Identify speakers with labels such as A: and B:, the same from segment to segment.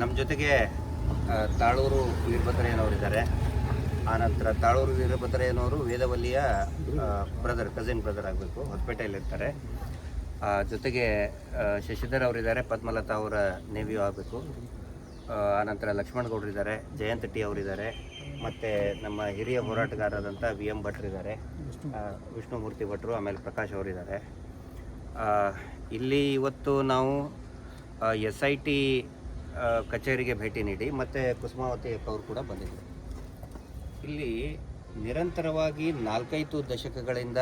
A: ನಮ್ಮ ಜೊತೆಗೆ ಆ, ತಾಳೂರು ವೀರಭದ್ರಯ್ಯನವರಿದ್ದಾರೆ ಆನಂತರ ತಾಳೂರು ವೀರಭದ್ರಯ್ಯನವರು ವೇದವಲ್ಲಿಯ ಬ್ರದರ್ ಕಸಿನ್ ಬ್ರದರ್ ಆಗಬೇಕು ಹೊಸಪೇಟೆಯಲ್ಲಿರ್ತಾರೆ. ಆ, ಜೊತೆಗೆ ಆ, ಶಶಿಧರ್ ಅವರಿದ್ದಾರೆ ಪದ್ಮಲತಾ ಅವರ ನೇವಿಯು ಆಗಬೇಕು. ಆನಂತರ ಲಕ್ಷ್ಮಣಗೌಡರಿದ್ದಾರೆ ಜಯಂತ ಜಯಂತ್ ಟಿ ಅವರಿದ್ದಾರೆ. ಮತ್ತು ನಮ್ಮ ಹಿರಿಯ ಹೋರಾಟಗಾರರಾದಂಥ ವಿ ಎಂ ಭಟ್ರಿದ್ದಾರೆ. ಇದ್ದಾರೆ ವಿಷ್ಣುಮೂರ್ತಿ ಭಟ್ರು ಆಮೇಲೆ ಪ್ರಕಾಶ್ ಅವರಿದ್ದಾರೆ. ಆ, ಇಲ್ಲಿ ಇವತ್ತು ನಾವು ಎಸ್ ಐ ಟಿ ಕಚೇರಿಗೆ ಭೇಟಿ ನೀಡಿ, ಮತ್ತು ಕುಸುಮಾವತಿ ಅವರು ಕೂಡ ಬಂದಿದ್ದರು. ಇಲ್ಲಿ ನಿರಂತರವಾಗಿ ನಾಲ್ಕೈದು ದಶಕಗಳಿಂದ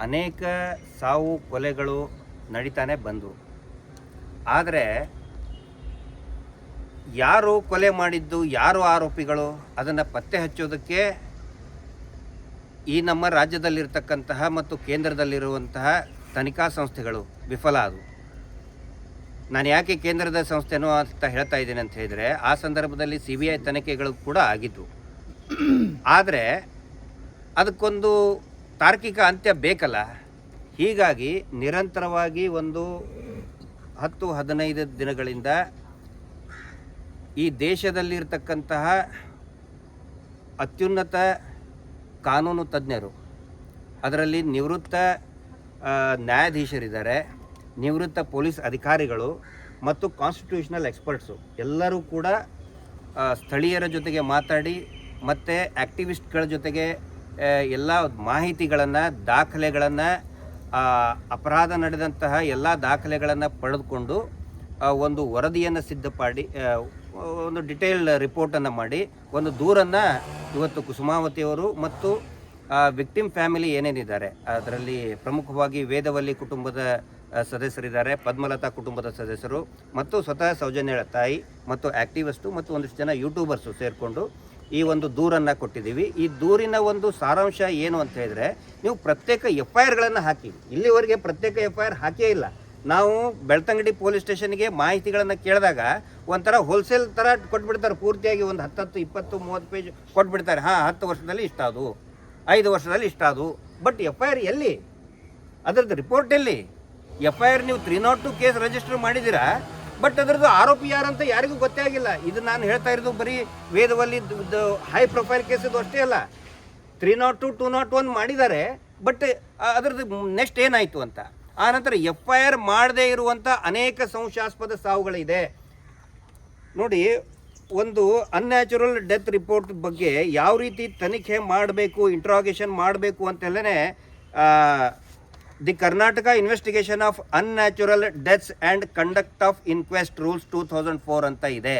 A: ಅನೇಕ ಸಾವು ಕೊಲೆಗಳು ನಡೀತಾನೆ ಬಂದವು. ಆದರೆ, ಯಾರು ಕೊಲೆ ಮಾಡಿದ್ದು, ಯಾರು ಆರೋಪಿಗಳು, ಅದನ್ನು ಪತ್ತೆ ಹಚ್ಚೋದಕ್ಕೆ ಈ ನಮ್ಮ ರಾಜ್ಯದಲ್ಲಿರ್ತಕ್ಕಂತಹ ಮತ್ತು ಕೇಂದ್ರದಲ್ಲಿರುವಂತಹ ತನಿಖಾ ಸಂಸ್ಥೆಗಳು ವಿಫಲ ಆದವು. ನಾನು ಯಾಕೆ ಕೇಂದ್ರದ ಸಂಸ್ಥೆನೋ ಅಂತ ಹೇಳ್ತಾ ಇದ್ದೇನೆ ಅಂತ ಹೇಳಿದರೆ, ಆ ಸಂದರ್ಭದಲ್ಲಿ ಸಿ ಬಿ ಐ ತನಿಖೆಗಳು ಕೂಡ ಆಗಿದ್ದವು ಆದರೆ, ಅದಕ್ಕೊಂದು ತಾರ್ಕಿಕ ಅಂತ್ಯ ಬೇಕಲ್ಲ. ಹೀಗಾಗಿ ನಿರಂತರವಾಗಿ ಒಂದು ಹತ್ತು, ಹದಿನೈದು ದಿನಗಳಿಂದ ಈ ದೇಶದಲ್ಲಿರ್ತಕ್ಕಂತಹ ಅತ್ಯುನ್ನತ ಕಾನೂನು ತಜ್ಞರು, ಅದರಲ್ಲಿ ನಿವೃತ್ತ ನ್ಯಾಯಾಧೀಶರಿದ್ದಾರೆ, ನಿವೃತ್ತ ಪೊಲೀಸ್ ಅಧಿಕಾರಿಗಳು ಮತ್ತು ಕಾನ್ಸ್ಟಿಟ್ಯೂಷನಲ್ ಎಕ್ಸ್ಪರ್ಟ್ಸು ಎಲ್ಲರೂ ಕೂಡ ಸ್ಥಳೀಯರ ಜೊತೆಗೆ ಮಾತಾಡಿ ಮತ್ತು ಆ್ಯಕ್ಟಿವಿಸ್ಟ್ಗಳ ಜೊತೆಗೆ ಎಲ್ಲ ಮಾಹಿತಿಗಳನ್ನು, ದಾಖಲೆಗಳನ್ನು ಅಪರಾಧ ನಡೆದಂತಹ ಎಲ್ಲ ದಾಖಲೆಗಳನ್ನು ಪಡೆದುಕೊಂಡು ಒಂದು ವರದಿಯನ್ನು ಸಿದ್ಧಪಡಿ ಒಂದು ಡಿಟೇಲ್ಡ್ ರಿಪೋರ್ಟನ್ನು ಮಾಡಿ, ಒಂದು ದೂರನ್ನು ಇವತ್ತು ಕುಸುಮಾವತಿಯವರು ಮತ್ತು ವಿಕ್ಟಿಮ್ ಫ್ಯಾಮಿಲಿ ಏನೇನಿದ್ದಾರೆ? ಅದರಲ್ಲಿ ಪ್ರಮುಖವಾಗಿ ವೇದವಲ್ಲಿ ಕುಟುಂಬದ ಸದಸ್ಯರಿದ್ದಾರೆ. ಪದ್ಮಲತಾ ಕುಟುಂಬದ ಸದಸ್ಯರು ಮತ್ತು ಸ್ವತಃ ಸೌಜನ್ಯಳ ತಾಯಿ ಮತ್ತು ಆ್ಯಕ್ಟಿವಿಸ್ಟು ಮತ್ತು ಒಂದಿಷ್ಟು ಜನ ಯೂಟ್ಯೂಬರ್ಸು ಸೇರಿಕೊಂಡು ಈ ಒಂದು ದೂರನ್ನು ಕೊಟ್ಟಿದ್ದೀವಿ. ಈ ದೂರಿನ ಒಂದು ಸಾರಾಂಶ ಏನು ಅಂತ ಹೇಳಿದ್ರೆ, ನೀವು ಪ್ರತ್ಯೇಕ ಎಫ್ ಐ ಆರ್ಗಳನ್ನು ಹಾಕಿ. ಇಲ್ಲಿವರೆಗೆ ಪ್ರತ್ಯೇಕ ಎಫ್ ಐ ಆರ್ ಹಾಕೇ ಇಲ್ಲ. ನಾವು ಬೆಳ್ತಂಗಡಿ ಪೊಲೀಸ್ ಸ್ಟೇಷನ್ಗೆ ಮಾಹಿತಿಗಳನ್ನು ಕೇಳಿದಾಗ ಒಂಥರ ಹೋಲ್ಸೇಲ್ ಥರ ಕೊಟ್ಬಿಡ್ತಾರೆ. ಪೂರ್ತಿಯಾಗಿ ಒಂದು ಹತ್ತತ್ತು, ಇಪ್ಪತ್ತು, ಮೂವತ್ತು ಪೇಜ್ ಕೊಟ್ಬಿಡ್ತಾರೆ. ಹಾಂ, ಹತ್ತು ವರ್ಷದಲ್ಲಿ ಇಷ್ಟ ಅದು. ಐದು ವರ್ಷದಲ್ಲಿ ಇಷ್ಟಾದವು ಬಟ್ ಎಫ್ ಐ ಆರ್ ಎಲ್ಲಿ? ಅದರದ್ದು ರಿಪೋರ್ಟ್ ಎಲ್ಲಿ? ಎಫ್ ಐ ಆರ್ ನೀವು three not two case register ಮಾಡಿದ್ದೀರಾ? ಬಟ್ ಅದರದ್ದು ಆರೋಪಿ ಯಾರಂತ ಯಾರಿಗೂ ಗೊತ್ತೇ ಆಗಿಲ್ಲ. ಇದು ನಾನು ಹೇಳ್ತಾ ಇರೋದು ಬರೀ ವೇದವಲ್ಲಿ ಹೈ ಪ್ರೊಫೈಲ್ ಕೇಸ್ ಇದು ಅಷ್ಟೇ ಅಲ್ಲ. Three not two two not one ಮಾಡಿದ್ದಾರೆ. ಬಟ್ ಅದರದ್ದು ನೆಕ್ಸ್ಟ್ ಏನಾಯಿತು ಅಂತ? ಆನಂತರ ಎಫ್ ಐ ಆರ್ ಮಾಡದೇ ಇರುವಂಥ ಅನೇಕ ಸಂಶಯಾಸ್ಪದ ಸಾವುಗಳಿದೆ. ನೋಡಿ ಒಂದು ಅನ್ಯಾಚುರಲ್ ಡೆತ್ ರಿಪೋರ್ಟ್ ಬಗ್ಗೆ ಯಾವ ರೀತಿ ತನಿಖೆ ಮಾಡಬೇಕು ಇಂಟ್ರಾಗೇಷನ್ ಮಾಡಬೇಕು ಅಂತೆಲ್ಲೇ the Karnataka investigation of unnatural deaths and conduct of inquest rules two thousand four ಅಂತ ಇದೆ.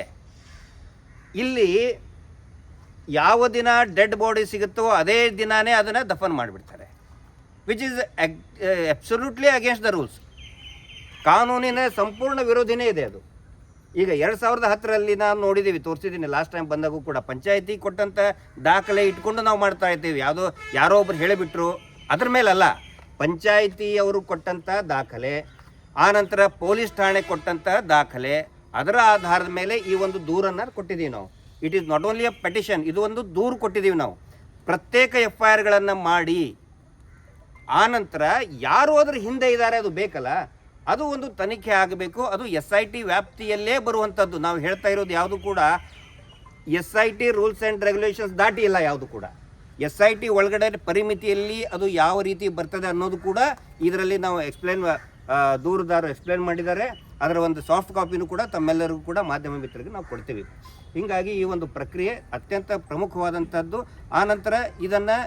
A: ಇಲ್ಲಿ ಯಾವ ದಿನ ಡೆಡ್ ಬಾಡಿ ಸಿಗುತ್ತೋ ಅದೇ ದಿನಾನೇ ಅದನ್ನು ದಫನ್ ಮಾಡಿಬಿಡ್ತಾರೆ. Which is absolutely against the rules ಕಾನೂನಿನ ಸಂಪೂರ್ಣ ವಿರೋಧಿನೇ ಇದೆ ಅದು. ಈಗ ಎರಡು ಸಾವಿರದ ಹತ್ತರಲ್ಲಿ ನಾವು ನೋಡಿದ್ದೀವಿ ತೋರಿಸಿದ್ದೀನಿ ಲಾಸ್ಟ್ ಟೈಮ್ ಬಂದಾಗೂ ಕೂಡ ಪಂಚಾಯತಿ ಕೊಟ್ಟಂಥ ದಾಖಲೆ ಇಟ್ಕೊಂಡು ನಾವು ಮಾಡ್ತಾ ಇದ್ದೀವಿ. ಯಾವುದೋ, ಯಾರೋ ಒಬ್ರು ಹೇಳಿಬಿಟ್ರು. ಅದ್ರ ಮೇಲಲ್ಲ ಅವರು ಕೊಟ್ಟಂಥ ದಾಖಲೆ ಆನಂತರ ಪೊಲೀಸ್ ಠಾಣೆ ಕೊಟ್ಟಂಥ ದಾಖಲೆ, ಅದರ ಆಧಾರದ ಮೇಲೆ ಈ ಒಂದು ದೂರನ್ನು ಕೊಟ್ಟಿದ್ದೀವಿ ನಾವು. It is not only a petition ಇದು ಒಂದು ದೂರು ಕೊಟ್ಟಿದ್ದೀವಿ ನಾವು. ಪ್ರತ್ಯೇಕ ಎಫ್ ಐ ಆರ್ಗಳನ್ನು ಮಾಡಿ ಆನಂತರ ಯಾರು ಅದ್ರ ಹಿಂದೆ ಇದ್ದಾರೆ ಅದು ಬೇಕಲ್ಲ? ಅದು ಒಂದು ತನಿಖೆ ಆಗಬೇಕು, ಅದು ಎಸ್ ಐ ಟಿ ವ್ಯಾಪ್ತಿಯಲ್ಲೇ ಬರುವಂಥದ್ದು. ನಾವು ಹೇಳ್ತಾ ಇರೋದು ಯಾವುದು ಕೂಡ, S I T rules and regulations ದಾಟಿ ಇಲ್ಲ ಯಾವುದು ಕೂಡ. ಎಸ್ ಐ ಟಿ ಒಳಗಡೆ ಪರಿಮಿತಿಯಲ್ಲಿ ಅದು ಯಾವ ರೀತಿ ಬರ್ತದೆ ಅನ್ನೋದು ಕೂಡ ಇದರಲ್ಲಿ ನಾವು ಎಕ್ಸ್ಪ್ಲೇನ್ ದೂರದಾರರು ಎಕ್ಸ್ಪ್ಲೇನ್ ಮಾಡಿದ್ದಾರೆ. ಅದರ ಒಂದು ಸಾಫ್ಟ್ ಕಾಪಿನೂ ಕೂಡ ತಮ್ಮೆಲ್ಲರಿಗೂ ಕೂಡ ಮಾಧ್ಯಮ ಮಿತ್ರರಿಗೆ ನಾವು ಕೊಡ್ತೀವಿ. ಹೀಗಾಗಿ ಈ ಒಂದು ಪ್ರಕ್ರಿಯೆ ಅತ್ಯಂತ ಪ್ರಮುಖವಾದಂಥದ್ದು. ಆನಂತರ ಇದನ್ನು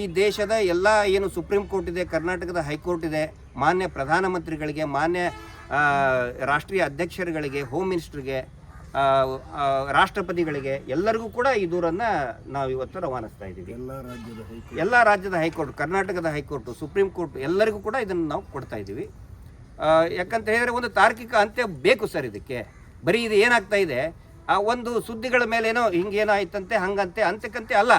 A: ಈ ದೇಶದ ಎಲ್ಲ ಏನು ಸುಪ್ರೀಂ ಕೋರ್ಟ್ ಇದೆ ಕರ್ನಾಟಕದ ಹೈಕೋರ್ಟ್ ಇದೆ ಮಾನ್ಯ ಪ್ರಧಾನಮಂತ್ರಿಗಳಿಗೆ ಮಾನ್ಯ ರಾಷ್ಟ್ರೀಯ ಅಧ್ಯಕ್ಷರುಗಳಿಗೆ ಹೋಮ್ ಮಿನಿಸ್ಟ್ರಿಗೆ ರಾಷ್ಟ್ರಪತಿಗಳಿಗೆ ಎಲ್ಲರಿಗೂ ಕೂಡ ಈ ದೂರನ್ನು ನಾವು ಇವತ್ತು ರವಾನಿಸ್ತಾ ಇದ್ದೀವಿ. ಎಲ್ಲ ರಾಜ್ಯದ ಹೈಕೋರ್ಟ್. ಕರ್ನಾಟಕದ ಹೈಕೋರ್ಟ್ ಸುಪ್ರೀಂ ಕೋರ್ಟ್ ಎಲ್ಲರಿಗೂ ಕೂಡ ಇದನ್ನು ನಾವು ಕೊಡ್ತಾ ಇದ್ದೀವಿ. ಯಾಕಂತ ಹೇಳಿದ್ರೆ ಒಂದು ತಾರ್ಕಿಕ ಅಂತ್ಯ ಬೇಕು ಸರ್ ಇದಕ್ಕೆ. ಬರೀ ಇದು ಏನಾಗ್ತಾ ಇದೆ? ಆ ಒಂದು ಸುದ್ದಿಗಳ ಮೇಲೇನೋ ಹಿಂಗೇನಾಯ್ತಂತೆ ಹಂಗಂತೆ ಅಂತಕ್ಕಂತೆ ಅಲ್ಲ.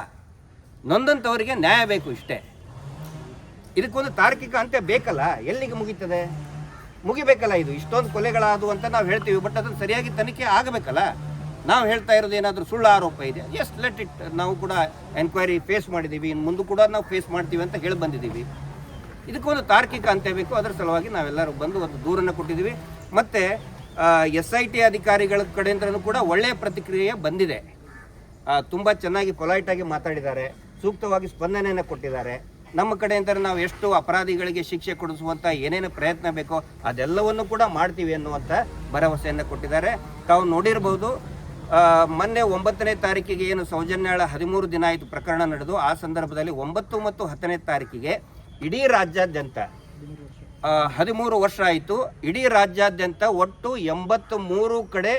A: ನೊಂದಂಥವರಿಗೆ ನ್ಯಾಯ ಬೇಕು ಇಷ್ಟೇ. ಇದಕ್ಕೊಂದು ತಾರ್ಕಿಕ ಅಂತ್ಯ ಬೇಕಲ್ಲ? ಎಲ್ಲಿಗೆ ಮುಗೀತದೆ? ಮುಗಿಬೇಕಲ್ಲ ಇದು? ಇಷ್ಟೊಂದು ಕೊಲೆಗಳಾದವು ಅಂತ ನಾವು ಹೇಳ್ತೀವಿ ಬಟ್ ಅದನ್ನು ಸರಿಯಾಗಿ ತನಿಖೆ ಆಗಬೇಕಲ್ಲ? ನಾವು ಹೇಳ್ತಾ ಇರೋದು ಏನಾದರೂ ಸುಳ್ಳು ಆರೋಪ ಇದೆ ಎಸ್ ಲೆಟ್ ಇಟ್ ನಾವು ಕೂಡ ಎನ್ಕ್ವೈರಿ ಫೇಸ್ ಮಾಡಿದ್ದೀವಿ. ಇನ್ನು ಮುಂದೆ ಕೂಡ ನಾವು ಫೇಸ್ ಮಾಡ್ತೀವಿ ಅಂತ ಹೇಳಿ ಬಂದಿದ್ದೀವಿ. ಇದಕ್ಕೊಂದು ತಾರ್ಕಿಕ ಅಂತ್ಯ ಬೇಕು. ಅದರ ಸಲುವಾಗಿ ನಾವೆಲ್ಲರೂ ಬಂದು ಒಂದು ದೂರನ್ನು ಕೊಟ್ಟಿದ್ದೀವಿ. ಮತ್ತು ಎಸ್ ಐ ಟಿ ಅಧಿಕಾರಿಗಳ ಕಡೆಯಿಂದಲೂ ಕೂಡ ಒಳ್ಳೆಯ ಪ್ರತಿಕ್ರಿಯೆ ಬಂದಿದೆ. ತುಂಬ ಚೆನ್ನಾಗಿ, ಪೊಲೈಟಾಗಿ ಮಾತಾಡಿದ್ದಾರೆ. ಸೂಕ್ತವಾಗಿ ಸ್ಪಂದನೆಯನ್ನು ಕೊಟ್ಟಿದ್ದಾರೆ. ನಮ್ಮ ಕಡೆಯಿಂದ ನಾವು ಎಷ್ಟು ಅಪರಾಧಿಗಳಿಗೆ ಶಿಕ್ಷೆ ಕೊಡಿಸುವಂಥ ಏನೇನು ಪ್ರಯತ್ನ ಬೇಕೋ ಅದೆಲ್ಲವನ್ನು ಕೂಡ ಮಾಡ್ತೀವಿ ಅನ್ನುವಂಥ ಭರವಸೆಯನ್ನು ಕೊಟ್ಟಿದ್ದಾರೆ. ತಾವು ನೋಡಿರ್ಬೋದು ಮೊನ್ನೆ ಒಂಬತ್ತನೇ ತಾರೀಕಿಗೆ ಏನು ಸೌಜನ್ಯಾಳ ಹದಿಮೂರು ದಿನ ಆಯಿತು ಪ್ರಕರಣ ನಡೆದು, ಆ ಸಂದರ್ಭದಲ್ಲಿ ಒಂಬತ್ತು ಮತ್ತು ಹತ್ತನೇ ತಾರೀಕಿಗೆ ಇಡೀ ರಾಜ್ಯಾದ್ಯಂತ ಹದಿಮೂರು ವರ್ಷ ಆಯಿತು, ಇಡೀ ರಾಜ್ಯಾದ್ಯಂತ ಒಟ್ಟು ಎಂಬತ್ತು ಮೂರು ಕಡೆ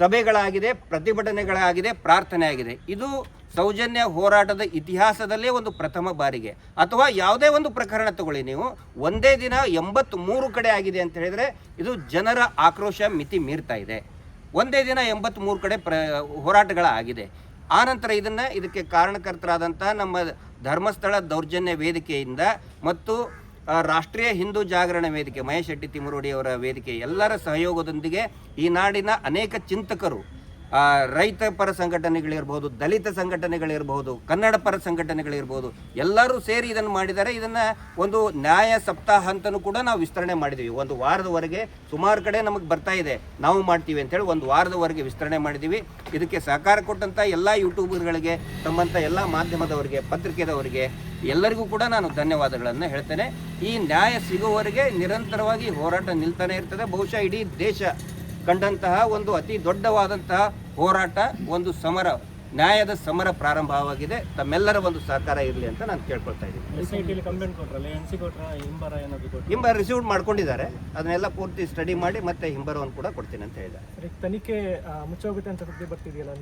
A: ಸಭೆಗಳಾಗಿದೆ, ಪ್ರತಿಭಟನೆಗಳಾಗಿದೆ ಪ್ರಾರ್ಥನೆ ಆಗಿದೆ ಇದು ಸೌಜನ್ಯ ಹೋರಾಟದ ಇತಿಹಾಸದಲ್ಲೇ ಒಂದು ಪ್ರಥಮ ಬಾರಿಗೆ. ಅಥವಾ ಯಾವುದೇ ಒಂದು ಪ್ರಕರಣ ತಗೊಳ್ಳಿ ನೀವು. ಒಂದೇ ದಿನ ಎಂಬತ್ತ್ ಮೂರು ಕಡೆ ಆಗಿದೆ ಅಂತ ಹೇಳಿದರೆ ಇದು ಜನರ ಆಕ್ರೋಶ ಮಿತಿ ಮೀರ್ತಾ ಇದೆ. ಒಂದೇ ದಿನ ಎಂಬತ್ತ್ ಮೂರು ಕಡೆ ಪ್ರ ಹೋರಾಟಗಳಾಗಿದೆ ಆನಂತರ ಇದನ್ನು ಇದಕ್ಕೆ ಕಾರಣಕರ್ತರಾದಂಥ ನಮ್ಮ ಧರ್ಮಸ್ಥಳ ದೌರ್ಜನ್ಯ ವೇದಿಕೆಯಿಂದ ಮತ್ತು ರಾಷ್ಟ್ರೀಯ ಹಿಂದೂ ಜಾಗರಣ ವೇದಿಕೆ, ಮಹೇಶ್ ಶೆಟ್ಟಿ ತಿಮರೋಡಿಯವರ ವೇದಿಕೆ ಎಲ್ಲರ ಸಹಯೋಗದೊಂದಿಗೆ ಈ ನಾಡಿನ ಅನೇಕ ಚಿಂತಕರು ರೈತ ಪರ ಸಂಘಟನೆಗಳಿರ್ಬೋದು, ದಲಿತ ಸಂಘಟನೆಗಳಿರ್ಬೋದು, ಕನ್ನಡ ಪರ ಸಂಘಟನೆಗಳಿರ್ಬೋದು, ಎಲ್ಲರೂ ಸೇರಿ ಇದನ್ನು ಮಾಡಿದ್ದಾರೆ ಇದನ್ನು ಒಂದು ನ್ಯಾಯ ಸಪ್ತಾಹ ಅಂತಲೂ ಕೂಡ ನಾವು ವಿಸ್ತರಣೆ ಮಾಡಿದ್ದೀವಿ ಒಂದು ವಾರದವರೆಗೆ ಸುಮಾರು ಕಡೆ ನಮಗೆ ಬರ್ತಾ ಇದೆ. ನಾವು ಮಾಡ್ತೀವಿ ಅಂತೇಳಿ ಒಂದು ವಾರದವರೆಗೆ ವಿಸ್ತರಣೆ ಮಾಡಿದ್ದೀವಿ ಇದಕ್ಕೆ ಸಹಕಾರ ಕೊಟ್ಟಂಥ ಎಲ್ಲ ಯೂಟ್ಯೂಬರ್ಗಳಿಗೆ ತಮ್ಮಂಥ ಎಲ್ಲ ಮಾಧ್ಯಮದವರಿಗೆ, ಪತ್ರಿಕೆದವರಿಗೆ, ಎಲ್ಲರಿಗೂ ಕೂಡ ನಾನು ಧನ್ಯವಾದಗಳನ್ನು ಹೇಳ್ತೇನೆ. ಈ ನ್ಯಾಯ ಸಿಗುವವರೆಗೆ ನಿರಂತರವಾಗಿ ಹೋರಾಟ ನಿಲ್ತಾನೆ ಇರ್ತದೆ. ಬಹುಶಃ ಇಡೀ ದೇಶ ಕಂಡಂತಹ ಒಂದು ಅತಿ ದೊಡ್ಡವಾದಂತಹ ಹೋರಾಟ ಒಂದು ಸಮರ ನ್ಯಾಯದ ಸಮರ ಪ್ರಾರಂಭವಾಗಿದೆ. ತಮ್ಮೆಲ್ಲರ ಒಂದು ಸಹಕಾರ ಇರಲಿ ಅಂತ ನಾನು ಕೇಳ್ಕೊಳ್ತಾ ಇದ್ದೀನಿ.
B: ಹಿಂಬರ
A: ರಿಸೀವ್ ಮಾಡ್ಕೊಂಡಿದ್ದಾರೆ. ಅದನ್ನೆಲ್ಲ ಪೂರ್ತಿ ಸ್ಟಡಿ ಮಾಡಿ ಮತ್ತೆ ಹಿಂಬರವನ್ನು ಕೂಡ ಕೊಡ್ತೀನಿ ಅಂತ ಹೇಳಿದ್ದಾರೆ.
B: ಸರಿ, ತನಿಖೆ ಮುಚ್ಚೋಗುತ್ತೆ ಅಂತ ಬರ್ತಿದೆಯಲ್ಲ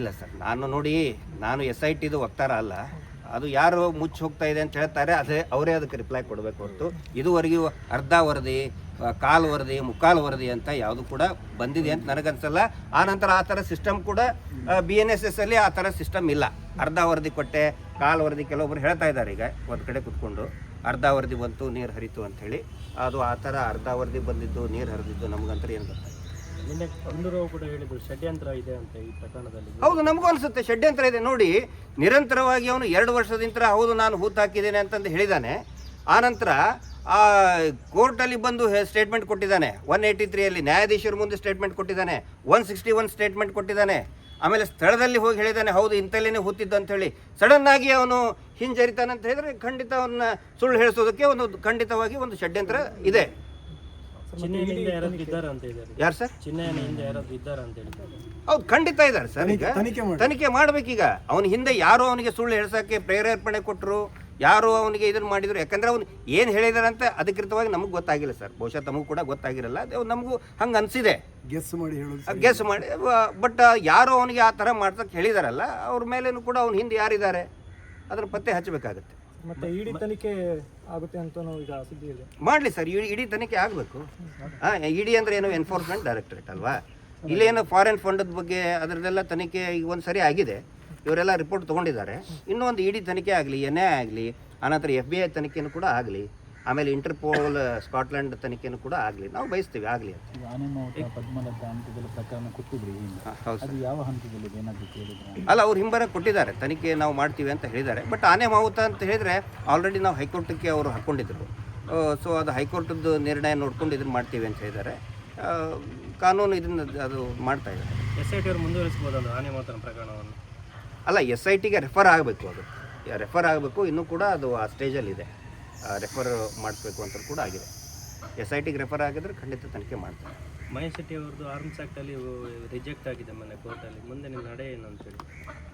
A: ಇಲ್ಲ ಸರ್ ನಾನು ನೋಡಿ ನಾನು ಎಸ್ ಐ ಟಿದು ವಕ್ತಾರ ಅಲ್ಲ. ಅದು ಯಾರು ಮುಚ್ಚಿ ಹೋಗ್ತಾ ಇದೆ ಅಂತ ಹೇಳ್ತಾರೆ, ಅದೇ ಅವರೇ ಅದಕ್ಕೆ ರಿಪ್ಲೈ ಕೊಡಬೇಕು ಹೊರತು. ಇದುವರೆಗೂ ಅರ್ಧ ವರದಿ ಕಾಲು ವರದಿ, ಮುಕ್ಕಾಲು ವರದಿ ಅಂತ ಯಾವುದು ಕೂಡ ಬಂದಿದೆ ಅಂತ ನನಗನ್ಸಲ್ಲ. ಆ ನಂತರ ಆ ಥರ ಸಿಸ್ಟಮ್ ಕೂಡ ಬಿ ಎನ್ ಎಸ್ ಎಸ್ ಅಲ್ಲಿ ಆ ಥರ ಸಿಸ್ಟಮ್ ಇಲ್ಲ. ಅರ್ಧ ವರದಿ ಕೊಟ್ಟೆ, ಕಾಲು ವರದಿ ಕೆಲವೊಬ್ರು ಹೇಳ್ತಾ ಇದ್ದಾರೆ ಈಗ ಒಂದು ಕಡೆ ಕುತ್ಕೊಂಡು. ಅರ್ಧ ವರದಿ ಬಂತು, ನೀರು ಹರಿತು ಅಂತ ಹೇಳಿ. ಅದು ಆ ಥರ ಅರ್ಧ ವರದಿ ಬಂದಿದ್ದು, ನೀರು ಹರಿದಿದ್ದು ನಮಗಂತರ ಏನು ಗೊತ್ತಾಯ್ತು? ಹೌದು, ನಮಗೂ ಅನಿಸುತ್ತೆ, ಷಡ್ಯಂತ್ರ ಇದೆ. ನೋಡಿ, ನಿರಂತರವಾಗಿ ಅವನು ಎರಡು ವರ್ಷದಿಂದ ಹೌದು, ನಾನು ಹೂತು ಹಾಕಿದ್ದೇನೆ ಅಂತಂದು ಹೇಳಿದ್ದಾನೆ ಆನಂತರ ಆ ಕೋರ್ಟಲ್ಲಿ ಬಂದು ಸ್ಟೇಟ್ಮೆಂಟ್ ಕೊಟ್ಟಿದ್ದಾನೆ. ಒನ್ ಏಯ್ಟಿ ತ್ರೀಯಲ್ಲಿ ನ್ಯಾಯಾಧೀಶರ ಮುಂದೆ ಸ್ಟೇಟ್ಮೆಂಟ್ ಕೊಟ್ಟಿದ್ದಾನೆ. ಒನ್ ಸಿಕ್ಸ್ಟಿ ಒನ್ ಸ್ಟೇಟ್ಮೆಂಟ್ ಕೊಟ್ಟಿದ್ದಾನೆ. ಆಮೇಲೆ ಸ್ಥಳದಲ್ಲಿ ಹೋಗಿ ಹೇಳಿದ್ದಾನೆ ಹೌದು, ಇಂಥಲ್ಲೇನೆ ಹೂತಿದ್ದು ಸಡನ್ ಆಗಿ ಅವನು ಹಿಂಜರಿತಾನೆ ಅಂತ ಹೇಳಿದ್ರೆ ಖಂಡಿತ ಅವನ್ನ ಸುಳ್ಳು ಹೇಳಿಸೋದಕ್ಕೆ ಒಂದು ಖಂಡಿತವಾಗಿ ಒಂದು ಷಡ್ಯಂತ್ರ ಇದೆ. ಯಾರು ಸರ್?
B: ಹಿಂದೆ
A: ಖಂಡಿತ ಇದ್ದಾರೆ ಸರ್ ಈಗ. ತನಿಖೆ ಮಾಡ್ಬೇಕೀಗ. ಅವನ ಹಿಂದೆ ಯಾರು ಅವನಿಗೆ ಸುಳ್ಳು ಹೇಳ್ಸಕ್ಕೆ ಪ್ರೇರೇಪಣೆ ಕೊಟ್ಟರು ಯಾರು ಅವನಿಗೆ ಇದನ್ನು ಮಾಡಿದ್ರು. ಯಾಕಂದ್ರೆ ಅವ್ನು ಏನು ಹೇಳಿದಾರೆ ಅಂತ ಅಧಿಕೃತವಾಗಿ ನಮಗೆ ಗೊತ್ತಾಗಿಲ್ಲ ಸರ್. ಬಹುಶಃ ತಮಗೂ ಕೂಡ ಗೊತ್ತಾಗಿರಲ್ಲ. ಅದು ನಮಗೂ ಹಂಗೆ ಅನ್ಸಿದೆ.
C: ಗೆಸ್ ಮಾಡಿ ಹೇಳೋದು
A: ಗೆಸ್ ಮಾಡಿ ಬಟ್ ಯಾರು ಅವನಿಗೆ ಆ ಥರ ಮಾಡ್ಸಕ್ಕೆ ಹೇಳಿದಾರಲ್ಲ ಅವ್ರ ಮೇಲೇನು ಕೂಡ ಅವ್ನ ಹಿಂದೆ ಯಾರಿದ್ದಾರೆ ಅದರ ಪತ್ತೆ ಹಚ್ಚಬೇಕಾಗತ್ತೆ.
B: ಮತ್ತೆ ಇಡಿ ತನಿಖೆ ಆಗುತ್ತೆ ಅಂತ ಈಗ ಸುದ್ದಿ ಇದೆ.
A: ಮಾಡಲಿ ಸರ್ ಇಡಿ ಇಡೀ ತನಿಖೆ ಆಗಬೇಕು. ಇಡಿ ಅಂದ್ರೆ ಏನು ಎನ್ಫೋರ್ಸ್ಮೆಂಟ್ ಡೈರೆಕ್ಟರೇಟ್ ಅಲ್ವಾ? ಇಲ್ಲೇನು ಫಾರಿನ್ ಫಂಡದ ಬಗ್ಗೆ ಅದರದೆಲ್ಲ ತನಿಖೆ ಈಗ ಒಂದು ಸರಿ ಆಗಿದೆ. ಇವರೆಲ್ಲ ರಿಪೋರ್ಟ್ ತೊಗೊಂಡಿದ್ದಾರೆ. ಇನ್ನೂ ಒಂದು ಇಡಿ ತನಿಖೆ ಆಗಲಿ ಎನ್ ಎ ಆಗಲಿ ಆನಂತರ ಎಫ್ ಬಿ ಐ ತನಿಖೆನೂ ಕೂಡ ಆಗಲಿ. ಆಮೇಲೆ ಇಂಟರ್ಪೋಲ್ ಸ್ಕಾಟ್ಲೆಂಡ್ ತನಿಖೆನೂ ಕೂಡ ಆಗಲಿ ನಾವು ಬಯಸ್ತೀವಿ ಆಗಲಿ ಅಂತ.
D: ಈಗ ಆನೆಮಾವುತ ಪದ್ಮಲತಾ ಹಂತದಲ್ಲಿ ಪ್ರಕರಣ ಕೊಟ್ಟಿದ್ರಿ ಹಿಂದೆ
A: ಹಾ, ಹೌದು ಸರ್.
D: ಅದು ಯಾವ ಹಂತದಲ್ಲಿ ಏನಾದ್ರು ಕೇಳಿದ್ರೆ?
A: ಅಲ್ಲ ಅವ್ರು ಹಿಂಬರ ಕೊಟ್ಟಿದ್ದಾರೆ. ತನಿಖೆ ನಾವು ಮಾಡ್ತೀವಿ ಅಂತ ಹೇಳಿದ್ದಾರೆ. ಬಟ್ ಆನೆ ಮಾವುತ ಅಂತ ಹೇಳಿದರೆ ಆಲ್ರೆಡಿ ನಾವು ಹೈಕೋರ್ಟಿಗೆ ಅವರು ಹಾಕ್ಕೊಂಡಿದ್ರು ಸೊ ಅದು ಹೈಕೋರ್ಟದ್ದು ನಿರ್ಣಯ ನೋಡ್ಕೊಂಡು ಇದನ್ನು ಮಾಡ್ತೀವಿ ಅಂತ ಹೇಳಿದ್ದಾರೆ. ಕಾನೂನು ಇದನ್ನು ಅದು ಮಾಡ್ತಾ ಇದ್ದಾರೆ
B: ಎಸ್ ಐ ಟಿ ಅವರು ಮುಂದುವರಿಸಬಹುದಲ್ಲ ಆನೆ ಮಾತನ ಪ್ರಕರಣವನ್ನು?
A: ಅಲ್ಲ ಎಸ್ ಐ ಟಿಗೆ ರೆಫರ್ ಆಗಬೇಕು ಅದು. ರೆಫರ್ ಆಗಬೇಕು ಇನ್ನೂ ಕೂಡ ಅದು ಆ ಸ್ಟೇಜಲ್ಲಿದೆ ರೆಫರ್ ಮಾಡಿಸ್ಬೇಕು ಅಂತ ಕೂಡ ಆಗಿದೆ. ಎಸ್ ಐ ಟಿಗೆ ರೆಫರ್ ಆಗಿದ್ರೆ ಖಂಡಿತ ತನಿಖೆ ಮಾಡ್ತಾರೆ
B: ಮಹೇಶ್ ಶೆಟ್ಟಿ ಅವ್ರದ್ದು ಆರ್ಮ್ಸ್ ಆಕ್ಟಲ್ಲಿ ರಿಜೆಕ್ಟ್ ಆಗಿದೆ ಮೊನ್ನೆ ಕೋರ್ಟಲ್ಲಿ ಮುಂದೆ ನಿಮ್ಮ ನಡೆ ಏನು ಅಂತೇಳಿ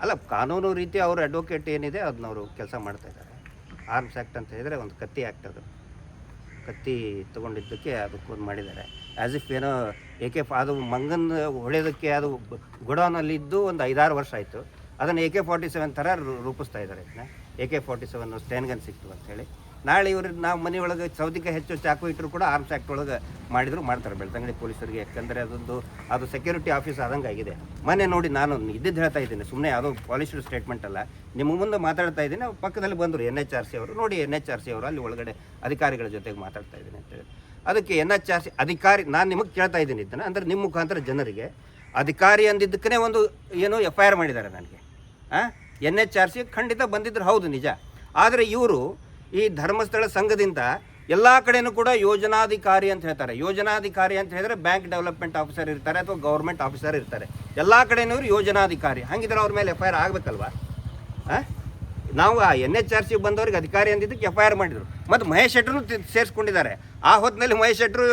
A: ಅಲ್ಲ ಕಾನೂನು ರೀತಿ ಅವ್ರ ಅಡ್ವೊಕೇಟ್ ಏನಿದೆ ಅದನ್ನ ಅವರು ಕೆಲಸ ಮಾಡ್ತಾ ಇದ್ದಾರೆ. ಆರ್ಮ್ಸ್ ಆ್ಯಕ್ಟ್ ಅಂತ ಹೇಳಿದರೆ ಒಂದು ಕತ್ತಿ ಆ್ಯಕ್ಟ್ ಅದು. ಕತ್ತಿ ತೊಗೊಂಡಿದ್ದಕ್ಕೆ ಅದಕ್ಕೊಂದು ಮಾಡಿದ್ದಾರೆ. ಆ್ಯಸ್ ಇಫ್ ಏನೋ ಏಕೆ ಅದು ಮಂಗನ್ ಹೊಳೆಯೋದಕ್ಕೆ ಅದು ಗೊಡೌನಲ್ಲಿದ್ದು ಒಂದು ಐದಾರು ವರ್ಷ ಆಯಿತು. ಅದನ್ನು ಎ ಕೆ ಫಾರ್ಟಿ ಸೆವೆನ್ ಥರ ರೂಪಿಸ್ತಾ ಇದ್ದಾರೆ ಇದನ್ನ. A K forty seven sten gun gun ಸಿಕ್ತು ಅಂತೇಳಿ ನಾಳೆ ಇವ್ರಿಗೆ ನಾವು ಮನೆಯೊಳಗೆ ಸೌದಿಗೆ ಹೆಚ್ಚು ಚಾಕು ಇಟ್ಟರು ಕೂಡ ಆರ್ಮ್ಸ್ ಆ್ಯಕ್ಟ್ ಒಳಗೆ ಮಾಡಿದ್ರು, ಮಾಡ್ತಾರೆ ಬೆಳ್ತಂಗಡಿ ಪೊಲೀಸರಿಗೆ. ಯಾಕಂದರೆ ಅದೊಂದು, ಅದು ಸೆಕ್ಯೂರಿಟಿ ಆಫೀಸ್ ಆದಂಗೆ ಆಗಿದೆ. ಮೊನ್ನೆ ನೋಡಿ ನಾನು ಇದ್ದಿದ್ದು ಹೇಳ್ತಾ ಇದ್ದೀನಿ ಸುಮ್ಮನೆ ಯಾವುದೋ ಪಾಲಿಸ್ಡ್ ಸ್ಟೇಟ್ಮೆಂಟ್ ಅಲ್ಲ. ನಿಮ್ಮ ಮುಂದೆ ಮಾತಾಡ್ತಾ ಇದ್ದೀನಿ ಪಕ್ಕದಲ್ಲಿ ಬಂದರು ಎನ್ ಎಚ್ ಆರ್ ಸಿ ಅವರು. ನೋಡಿ ಎನ್ ಎಚ್ ಆರ್ ಸಿ ಅವರು ಅಲ್ಲಿ ಒಳಗಡೆ ಅಧಿಕಾರಿಗಳ ಜೊತೆಗೆ ಮಾತಾಡ್ತಾ ಇದ್ದೀನಿ ಅಂತೇಳಿ ಅದಕ್ಕೆ ಎನ್ ಎಚ್ ಆರ್ ಸಿ ಅಧಿಕಾರಿ, ನಾನು ನಿಮಗೆ ಕೇಳ್ತಾ ಇದ್ದೀನಿ ಇದನ್ನು, ಅಂದರೆ ನಿಮ್ಮ ಮುಖಾಂತರ ಜನರಿಗೆ ಅಧಿಕಾರಿ ಅಂದಿದ್ದಕ್ಕೇ ಒಂದು ಏನು ಎಫ್ ಐ ಆರ್ ಮಾಡಿದ್ದಾರೆ ನನಗೆ. ಎನ್ ಎಚ್ ಆರ್ ಸಿ ಖಂಡಿತ ಬಂದಿದ್ರು, ಹೌದು ನಿಜ. ಆದರೆ ಇವರು ಈ ಧರ್ಮಸ್ಥಳ ಸಂಘದಿಂದ ಎಲ್ಲ ಕಡೆನೂ ಕೂಡ ಯೋಜನಾಧಿಕಾರಿ ಅಂತ ಹೇಳ್ತಾರೆ. ಯೋಜನಾಧಿಕಾರಿ ಅಂತ ಹೇಳಿದ್ರೆ ಬ್ಯಾಂಕ್ ಡೆವಲಪ್ಮೆಂಟ್ ಆಫೀಸರ್ ಇರ್ತಾರೆ ಅಥವಾ ಗೌರ್ಮೆಂಟ್ ಆಫೀಸರ್ ಇರ್ತಾರೆ. ಎಲ್ಲ ಕಡೆನೂ ಯೋಜನಾಧಿಕಾರಿ. ಹಂಗಿದ್ರೆ ಅವ್ರ ಮೇಲೆ ಎಫ್ ಐ ಆರ್ ಆಗಬೇಕಲ್ವಾ ನಾವು ಆ ಎನ್ ಎಚ್ ಆರ್ ಸಿ ಬಂದವ್ರಿಗೆ ಅಧಿಕಾರಿ ಅಂದಿದ್ದಕ್ಕೆ ಎಫ್ ಐ ಆರ್ ಮಾಡಿದ್ರು. ಮತ್ತು ಮಹೇಶ್ ಶೆಟ್ರು ಸೇರಿಸ್ಕೊಂಡಿದ್ದಾರೆ. ಆ ಹೊತ್ತಿನಲ್ಲಿ ಮಹೇಶ್ ಶೆಟ್ರು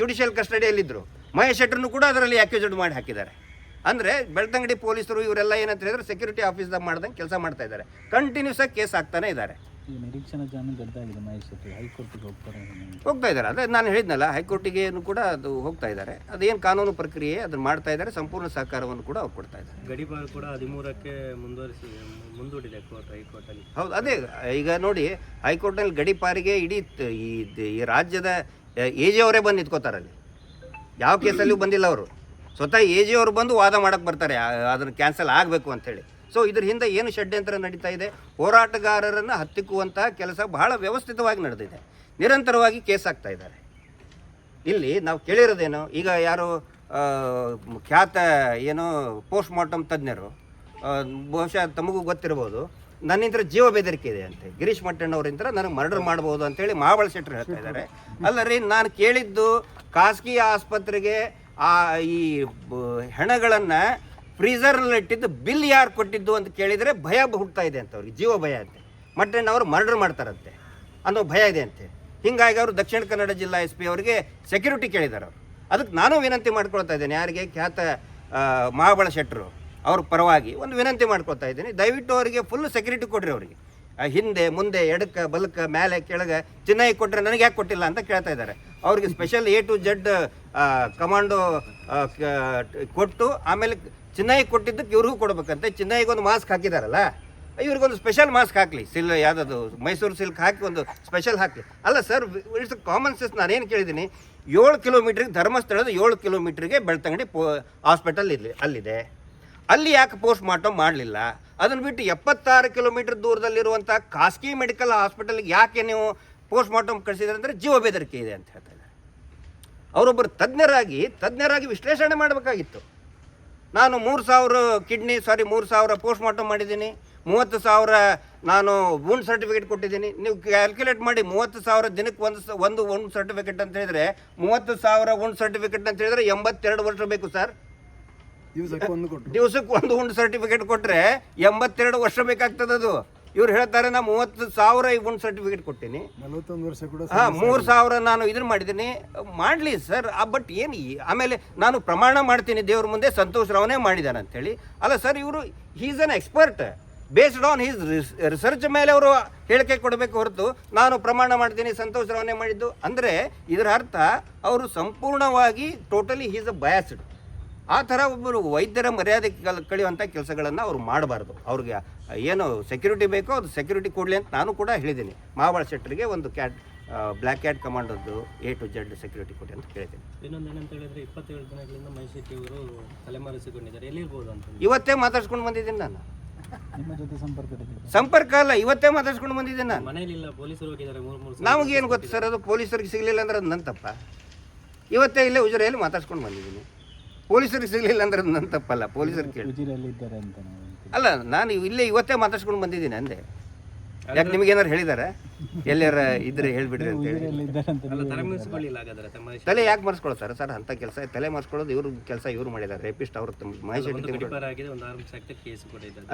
A: ಜುಡಿಷಿಯಲ್ ಕಸ್ಟಡಿಯಲ್ಲಿದ್ದರು ಮಹೇಶ್ ಶೆಟ್ರನ್ನು ಕೂಡ ಅದರಲ್ಲಿ ಅಕ್ಯೂಸ್ಡ್ ಮಾಡಿ ಹಾಕಿದ್ದಾರೆ. ಅಂದರೆ ಬೆಳ್ತಂಗಡಿ ಪೊಲೀಸರು ಇವರೆಲ್ಲ ಏನಂತ ಹೇಳಿದ್ರೆ ಸೆಕ್ಯೂರಿಟಿ ಆಫೀಸ್ದಾಗ ಮಾಡ್ದಂಗೆ ಕೆಲಸ ಮಾಡ್ತಾ ಇದ್ದಾರೆ. ಕಂಟಿನ್ಯೂಸ್ ಆಗಿ ಕೇಸ್ ಆಗ್ತಾನೆ ಇದ್ದಾರೆ.
D: ಈ ನಿರೀಕ್ಷಣಾ ಜಾಮೀನು ಗದ್ದಾಗಿದೆ ಮಹೇಶ್ ಶೆಟ್ಟಿ ಹೈಕೋರ್ಟಿಗೆ ಹೋಗ್ತಾರೆ
A: ಹೋಗ್ತಾ ಇದ್ದಾರೆ. ಅದೇ ನಾನು ಹೇಳಿದ್ನಲ್ಲ ಹೈಕೋರ್ಟಿಗೆ ಕೂಡ ಅದು ಹೋಗ್ತಾ ಇದ್ದಾರೆ. ಅದೇನು ಕಾನೂನು ಪ್ರಕ್ರಿಯೆ ಅದನ್ನು ಮಾಡ್ತಾ ಇದ್ದಾರೆ. ಸಂಪೂರ್ಣ ಸಹಕಾರವನ್ನು ಕೂಡ ಅವ್ರು ಕೊಡ್ತಾ ಇದ್ದಾರೆ.
B: ಗಡಿಪಾರು ಕೂಡ ಹದಿಮೂರಕ್ಕೆ ಮುಂದುವರಿಸಿ ಮುಂದೂಡಿದೆ ಕೋರ್ಟ್ ಹೈಕೋರ್ಟಲ್ಲಿ.
A: ಹೌದು ಅದೇ. ಈಗ ನೋಡಿ ಹೈಕೋರ್ಟ್ನಲ್ಲಿ ಗಡಿಪಾರಿಗೆ ಇಡೀ ಈ ದ- ಈ ರಾಜ್ಯದ ಎ ಜಿ ಅವರೇ ಬಂದು ನಿಂತ್ಕೋತಾರಲ್ಲಿ ಯಾವ ಕೇಸಲ್ಲೂ ಬಂದಿಲ್ಲ ಅವರು. ಸ್ವತಃ ಎ ಜಿ ಅವರು ಬಂದು ವಾದ ಮಾಡಕ್ಕೆ ಬರ್ತಾರೆ. ಅದನ್ನು ಕ್ಯಾನ್ಸಲ್ ಆಗಬೇಕು ಅಂತೇಳಿ ಸೊ ಇದ್ರ ಹಿಂದೆ ಏನು ಷಡ್ಯಂತ್ರ ನಡೀತಾ ಇದೆ? ಹೋರಾಟಗಾರರನ್ನು ಹತ್ತಿಕ್ಕುವಂತಹ ಕೆಲಸ ಬಹಳ ವ್ಯವಸ್ಥಿತವಾಗಿ ನಡೆದಿದೆ. ನಿರಂತರವಾಗಿ ಕೇಸ್ ಆಗ್ತಾ ಇದ್ದಾರೆ. ಇಲ್ಲಿ ನಾವು ಕೇಳಿರೋದೇನು? ಈಗ ಯಾರು ಖ್ಯಾತ ಏನು ಪೋಸ್ಟ್ ಮಾರ್ಟಮ್ ತಜ್ಞರು ಬಹುಶಃ ತಮಗೂ ಗೊತ್ತಿರ್ಬೋದು ನನ್ನಿಂದ ಜೀವ ಬೆದರಿಕೆ ಇದೆ ಅಂತೆ. ಗಿರೀಶ್ ಮಟ್ಟಣ್ಣವರಿಂದ ನನಗೆ ಮರ್ಡರ್ ಮಾಡ್ಬೋದು ಅಂತೇಳಿ ಮಹಾಬಳ ಶೆಟ್ಟರು ಹೇಳ್ತಾ ಇದ್ದಾರೆ. ಅಲ್ಲ ರೀ ನಾನು ಕೇಳಿದ್ದು ಖಾಸಗಿ ಆಸ್ಪತ್ರೆಗೆ ಆ ಈ ಹೆಣಗಳನ್ನು ಫ್ರೀಸರ್ನಲ್ಲಿ ಇಟ್ಟಿದ್ದು ಬಿಲ್ ಯಾರು ಕೊಟ್ಟಿದ್ದು ಅಂತ ಕೇಳಿದರೆ ಭಯ ಹುಡ್ತಾ ಇದೆ ಅಂತ ಅವ್ರಿಗೆ, ಜೀವ ಭಯ ಅಂತೆ. ಅವರು ಮರ್ಡರ್ ಮಾಡ್ತಾರಂತೆ. ಅನ್ನೋ ಭಯ ಇದೆ ಅಂತೆ. ಹಿಂಗಾಗಿ ಅವರು ದಕ್ಷಿಣ ಕನ್ನಡ ಜಿಲ್ಲಾ ಎಸ್ ಪಿ ಅವರಿಗೆ ಸೆಕ್ಯೂರಿಟಿ ಕೇಳಿದ್ದಾರೆ ಅವರು. ಅದಕ್ಕೆ ನಾನು ವಿನಂತಿ ಮಾಡ್ಕೊಳ್ತಾ ಇದ್ದೇನೆ, ಯಾರಿಗೆ ಖ್ಯಾತ ಮಹಾಬಳ ಶೆಟ್ಟರು ಅವ್ರ ಪರವಾಗಿ ಒಂದು ವಿನಂತಿ ಮಾಡ್ಕೊಳ್ತಾ ಇದ್ದೀನಿ. ದಯವಿಟ್ಟು ಅವರಿಗೆ ಫುಲ್ ಸೆಕ್ಯೂರಿಟಿ ಕೊಡ್ರಿ ಅವರಿಗೆ. ಹಿಂದೆ, ಮುಂದೆ, ಎಡಕ, ಬಲಕ ಮೇಲೆ ಕೆಳಗೆ ಚಿನ್ನೈ ಕೊಟ್ಟರೆ ನನಗೆ ಯಾಕೆ ಕೊಟ್ಟಿಲ್ಲ ಅಂತ ಕೇಳ್ತಾ ಇದ್ದಾರೆ. ಅವ್ರಿಗೆ special A to Z commando ಕೊಟ್ಟು ಆಮೇಲೆ ಚಿನ್ನೈ ಕೊಟ್ಟಿದ್ದಕ್ಕೆ ಇವ್ರಿಗೂ ಕೊಡ್ಬೇಕಂತೆ. ಚಿನ್ನಾಯಿಗೊಂದು ಮಾಸ್ಕ್ ಹಾಕಿದಾರಲ್ಲ? ಇವ್ರಿಗೊಂದು ಸ್ಪೆಷಲ್ ಮಾಸ್ಕ್ ಹಾಕಲಿ. ಸಿಲ್ ಯಾವುದದು? ಮೈಸೂರು ಸಿಲ್ಕ್ ಹಾಕಿ ಒಂದು ಸ್ಪೆಷಲ್ ಹಾಕಲಿ. ಅಲ್ಲ ಸರ್ ಇಟ್ಸ್ ಕಾಮನ್ ಸೆನ್ಸ್ ನಾನೇನು ಕೇಳಿದ್ದೀನಿ, ಏಳು ಕಿಲೋಮೀಟ್ರಿಗೆ ಧರ್ಮಸ್ಥಳದ ಏಳು ಕಿಲೋಮೀಟ್ರಿಗೆ ಬೆಳ್ತಂಗಡಿ ಪೋ ಹಾಸ್ಪಿಟಲ್ ಇರಲಿ, ಅಲ್ಲಿದೆ. ಅಲ್ಲಿ ಯಾಕೆ ಪೋಸ್ಟ್ ಮಾರ್ಟಮ್ ಮಾಡಲಿಲ್ಲ? ಅದನ್ನು ಬಿಟ್ಟು ಎಪ್ಪತ್ತಾರು ಕಿಲೋಮೀಟ್ರ್ ದೂರದಲ್ಲಿರುವಂಥ ಖಾಸಗಿ ಮೆಡಿಕಲ್ ಹಾಸ್ಪಿಟಲ್ಗೆ ಯಾಕೆ ನೀವು ಪೋಸ್ಟ್ ಮಾರ್ಟಮ್ ಕಳಿಸಿದ್ರೆ ಅಂದರೆ ಜೀವ ಬೆದರಿಕೆ ಇದೆ ಅಂತ ಹೇಳ್ತಾರೆ ಅವರೊಬ್ಬರು ತಜ್ಞರಾಗಿ ತಜ್ಞರಾಗಿ ವಿಶ್ಲೇಷಣೆ ಮಾಡಬೇಕಾಗಿತ್ತು. ನಾನು ಮೂರು ಸಾವಿರ ಕಿಡ್ನಿ ಸಾರಿ ಮೂರು ಸಾವಿರ ಪೋಸ್ಟ್ ಮಾರ್ಟಮ್ ಮಾಡಿದ್ದೀನಿ. ಮೂವತ್ತು ಸಾವಿರ ನಾನು ವುಂಡ್ ಸರ್ಟಿಫಿಕೇಟ್ ಕೊಟ್ಟಿದ್ದೀನಿ. ನೀವು ಕ್ಯಾಲ್ಕುಲೇಟ್ ಮಾಡಿ ಮೂವತ್ತು ಸಾವಿರ ದಿನಕ್ಕೆ ಒಂದು ಸ- ಒಂದು ವುಂಡ್ ಸರ್ಟಿಫಿಕೇಟ್ ಅಂತ ಹೇಳಿದ್ರೆ ಮೂವತ್ತು ಸಾವಿರ ವುಂಡ್ ಸರ್ಟಿಫಿಕೇಟ್ ಅಂತ ಹೇಳಿದ್ರೆ ಎಂಬತ್ತೆರಡು ವರ್ಷ ಬೇಕು ಸರ್
C: ಒಂದು
A: ದಿವಸಕ್ಕೆ ಒಂದು ವುಂಡ್ ಸರ್ಟಿಫಿಕೇಟ್ ಕೊಟ್ಟರೆ ಎಂಬತ್ತೆರಡು ವರ್ಷ ಬೇಕಾಗ್ತದೆ ಅದು ಇವ್ರು ಹೇಳ್ತಾರೆ ನಾ ಮೂವತ್ತು ಸಾವಿರ ಈ ಒಂದು ಸರ್ಟಿಫಿಕೇಟ್ ಕೊಟ್ಟೀನಿ.
C: ನಲವತ್ತೊಂದು ವರ್ಷ ಕೂಡ
A: ಹಾ ಮೂರು ಸಾವಿರ ನಾನು ಇದನ್ನ ಮಾಡಿದ್ದೀನಿ ಮಾಡಲಿ ಸರ್ ಬಟ್ ಏನು ಆಮೇಲೆ ನಾನು ಪ್ರಮಾಣ ಮಾಡ್ತೀನಿ ದೇವ್ರ ಮುಂದೆ ಸಂತೋಷ್ ರಾವ್ನೇ ಮಾಡಿದ್ದಾನೆ ಅಂತೇಳಿ. ಅಲ್ಲ ಸರ್ ಇವರು is an expert based on his research ಮೇಲೆ ಅವರು ಹೇಳಿಕೆ ಕೊಡಬೇಕು ಹೊರತು ನಾನು ಪ್ರಮಾಣ ಮಾಡ್ತೀನಿ ಸಂತೋಷ್ ರಾವ್ನೇ ಮಾಡಿದ್ದು. ಅಂದರೆ ಇದರ ಅರ್ಥ ಅವರು ಸಂಪೂರ್ಣವಾಗಿ ಟೋಟಲಿ ಹೀಸ್ ಅ ಬಯಾಸ್ಡ್ ಆ ಥರ ಒಬ್ಬರು ವೈದ್ಯರ ಮರ್ಯಾದೆ ಕಲ್- ಕಳೆಯುವಂಥ ಕೆಲಸಗಳನ್ನು ಅವ್ರು ಮಾಡಬಾರ್ದು. ಅವ್ರಿಗೆ ಏನು ಸೆಕ್ಯೂರಿಟಿ ಬೇಕೋ ಅದು ಸೆಕ್ಯೂರಿಟಿ ಕೊಡಲಿ ಅಂತ ನಾನು ಕೂಡ ಹೇಳಿದ್ದೀನಿ. ಮಹಾಬಳ ಶೆಟ್ಟರಿಗೆ ಒಂದು ಕ್ಯಾಟ್ ಬ್ಲ್ಯಾಕ್ ಕ್ಯಾಟ್ ಕಮಾಂಡರ್ದು ಎ ಟು ಜೆಡ್ ಸೆಕ್ಯೂರಿಟಿ ಕೊಡಿ ಅಂತ ಕೇಳಿದ್ದೀನಿ
B: ಇನ್ನೊಂದು ಏನಂತ ಹೇಳಿದ್ರೆ ಇಪ್ಪತ್ತೇಳು ದಿನಗಳಿಂದ ಮೈಸೂರು ತಲೆಮರೆಸಿಕೊಂಡಿದ್ದಾರೆ. ಎಲ್ಲಿರ್ಬೋದು ಅಂತ
A: ಇವತ್ತೇ ಮಾತಾಡ್ಸ್ಕೊಂಡು ಬಂದಿದ್ದೀನಿ ನಾನು.
D: ನಿಮ್ಮ ಜೊತೆ ಸಂಪರ್ಕದಲ್ಲಿ
A: ಸಂಪರ್ಕ ಅಲ್ಲ ಇವತ್ತೇ ಮಾತಾಡ್ಸ್ಕೊಂಡು ಬಂದಿದ್ದೀನಿ ನಾನು.
B: ಮನೆಯಲ್ಲಿಲ್ಲ ಪೊಲೀಸರು ಹೋಗಿದ್ದಾರೆ.
A: ನಮಗೇನು ಗೊತ್ತು ಸರ್ ಅದು ಪೊಲೀಸರಿಗೆ ಸಿಗಲಿಲ್ಲ ಅಂದ್ರೆ ಅದು ನನ್ನ ತಪ್ಪ? ಇವತ್ತೇ ಇಲ್ಲೇ ಉಜುರೆಯಲ್ಲಿ ಮಾತಾಡ್ಸ್ಕೊಂಡು ಬಂದಿದ್ದೀನಿ. ಪೊಲೀಸರಿಗೆ ಸಿಗಲಿಲ್ಲ ಅಂದ್ರೆ ಅದು ನನ್ನ ತಪ್ಪಲ್ಲ ಪೊಲೀಸರು ಕೇಳಿ. ಅಲ್ಲ ನಾನು ಇಲ್ಲೇ ಇವತ್ತೇ ಮಾತಾಡ್ಸ್ಕೊಂಡು ಬಂದಿದ್ದೀನಿ ಅಂದೆ. ಯಾಕೆ ನಿಮಗೇನಾರು ಹೇಳಿದಾರೆ? ಎಲ್ಲಾರ ಇದ್ರೆ ಹೇಳ್ಬಿಡ್ರಿ ಅಂತ ಹೇಳಿ.
B: ತಲೆ
A: ಯಾಕೆ ಮರ್ಸ್ಕೊಳ್ತಾರೆ ಸರ್? ಅಂತ ಕೆಲಸ ತಲೆ ಮರ್ಸ್ಕೊಳ್ಳೋದು ಇವ್ರ ಕೆಲಸ ಇವ್ರು ಮಾಡಿದ್ದಾರೆ. ರೇಪಿಸ್ಟ್ ಅವ್ರ ಮಹೇಶ್ ಶೆಟ್ಟಿ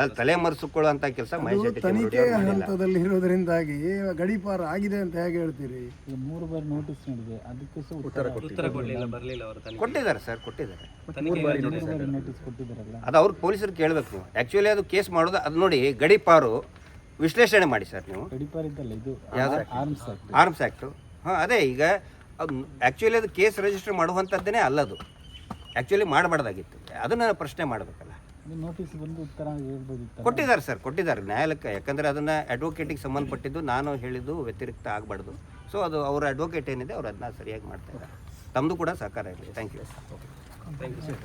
A: ಅಲ್ಲಿ ತಲೆ ಮರ್ಸ್ಕೊಳ್ಳೋ ಅಂತ ಕೆಲಸ ಮಹೇಶ್ ಶೆಟ್ಟಿ
C: ತನಿಖೆ ಹಂತದಲ್ಲಿ ಇರೋದ್ರಿಂದಾಗಿ ಗಡಿಪಾರ ಆಗಿದೆ ಅಂತ ಹೇಗೆ ಹೇಳ್ತೀರಿ?
D: ಮೂರು ಬಾರಿ ನೋಟಿಸ್ ನೀಡಿದೆ. ಅದಕ್ಕೆ ಸಹ ಉತ್ತರ
B: ಉತ್ತರ ಕೊಡಲಿಲ್ಲ ಬರಲಿಲ್ಲ ಅವರು ತನಿಖೆ
A: ಕೊಟ್ಟಿದ್ದಾರೆ ಸರ್ ಕೊಟ್ಟಿದ್ದಾರೆ.
D: ಮೂರು ಬಾರಿ ನೋಟಿಸ್ ಕೊಟ್ಟಿದ್ದಾರಲ್ಲ.
A: ಅದು ಅವ್ರು ಪೊಲೀಸರು ಕೇಳಬೇಕು. ಆ್ಯಕ್ಚುಲಿ ಅದು ಕೇಸ್ ಮಾಡೋದು ಅದು ನೋಡಿ ಗಡಿಪಾರು ವಿಶ್ಲೇಷಣೆ ಮಾಡಿ ಸರ್ ನೀವು
D: ಗಡಿಪಾರ ಇದ್ದಲ್ಲ ಇದು
A: ಯಾವ್ದು?
D: ಆರ್ಮ್ಸ್ ಆಕ್ಟ್
A: ಆರ್ಮ್ಸ್ ಆ್ಯಕ್ಟು ಹಾಂ ಅದೇ ಈಗ ಆ್ಯಕ್ಚುಲಿ ಅದು ಕೇಸ್ ರಿಜಿಸ್ಟರ್ ಮಾಡುವಂಥದ್ದೇ ಅಲ್ಲದು ಆ್ಯಕ್ಚುಲಿ ಮಾಡಬಾರ್ದಾಗಿತ್ತು ಅದನ್ನು ಪ್ರಶ್ನೆ ಮಾಡಬೇಕಲ್ಲ
D: ನೋಟಿಸ್ ಬಂದು ಉತ್ತರ
A: ಕೊಟ್ಟಿದ್ದಾರೆ ಸರ್ ಕೊಟ್ಟಿದ್ದಾರೆ ನ್ಯಾಯಾಲಯಕ್ಕೆ ಯಾಕಂದರೆ ಅದನ್ನು ಅಡ್ವೊಕೇಟಿಗೆ ಸಂಬಂಧಪಟ್ಟಿದ್ದು ನಾನು ಹೇಳಿದ್ದು ವ್ಯತಿರಿಕ್ತ ಆಗಬಾರ್ದು ಸೊ ಅದು ಅವರ ಅಡ್ವೊಕೇಟ್ ಏನಿದೆ ಅವ್ರು ಅದನ್ನ ಸರಿಯಾಗಿ ಮಾಡ್ತಾ ಇದ್ದಾರೆ ತಮ್ಮದು ಕೂಡ ಸಹಕಾರ ಇರಲಿ thank you
B: thank you sir